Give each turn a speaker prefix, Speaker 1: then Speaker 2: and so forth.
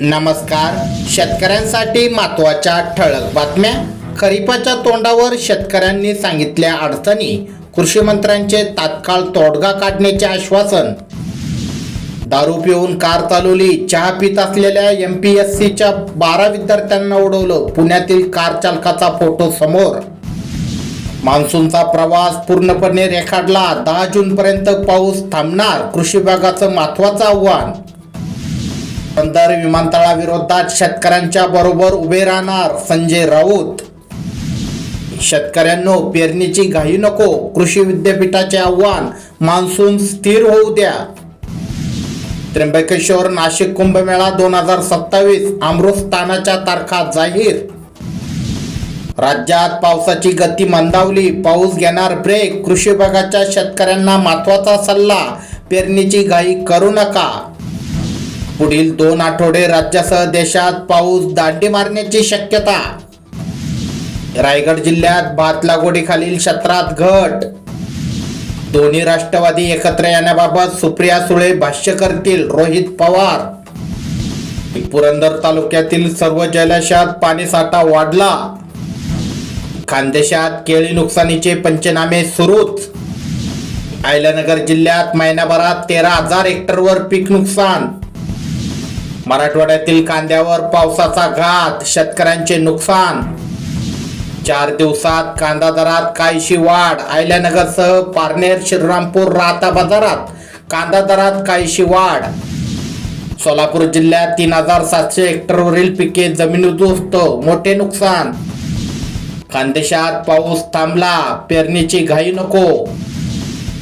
Speaker 1: नमस्कार. शेतकऱ्यांसाठी महत्त्वाच्या ठळक बातम्या. खरीपाच्या तोंडावर शेतकऱ्यांनी सांगितल्या अडचणी. कृषी मंत्र्यांचे तात्काळ तोडगा काढण्याचे आश्वासन. दारू पिऊन कार चालवली चहा पित असलेल्या एम पी एस सीच्या बारा विद्यार्थ्यांना उडवलं पुण्यातील कार चालकाचा फोटो समोर. मान्सूनचा प्रवास पूर्णपणे रेखाडला दहा जून पर्यंत पाऊस थांबणार कृषी विभागाचं महत्वाचं आव्हान. बंदर विमानतळाविरोधात शेतकऱ्यांच्या बरोबर उभे राहणार संजय राऊत. शेतकऱ्यांनो पेरणीची घाई नको. कृषी विद्यापीठाचे आव्हान मान्सून स्थिर होऊ द्या. त्र्यंबकेश्वर नाशिक कुंभमेळा दोन हजार सत्तावीस अमृतस्थानाच्या तारखा जाहीर. राज्यात पावसाची गती मंदावली. पाऊस घेणार ब्रेक कृषी विभागाच्या शेतकऱ्यांना महत्त्वाचा सल्ला. पेरणीची घाई करू नका. पुढील दोन आठवडे राज्यासह देशात पाऊस दांडी मारण्याची शक्यता. रायगड जिल्ह्यात भात लागवडीखालील क्षेत्रात घट. दोन्ही राष्ट्रवादी एकत्र येण्याबाबत सुप्रिया सुळे भाष्य करतील रोहित पवार. पुरंदर तालुक्यातील सर्व जलाशयात पाणीसाठा वाढला. खानदेशात केळी नुकसानीचे पंचनामे सुरूच. अहिल्यानगर जिल्ह्यात महिनाभरात तेरा हजार हेक्टरवर पीक नुकसान. मराठवाड्यातील कांद्यावर पावसाचा घात शेतकऱ्यांचे नुकसान. चार दिवसात कांदा दरात काहीशी वाढ आयल्यानगरसह पारनेर श्रीरामपूर राहता बाजारात कांदा दरात काहीशी वाढ. सोलापूर जिल्ह्यात तीन हजार सातशे हेक्टरवरील पिके जमीन मोठे नुकसान. खानदेशात पाऊस थांबला पेरणीची घाई नको.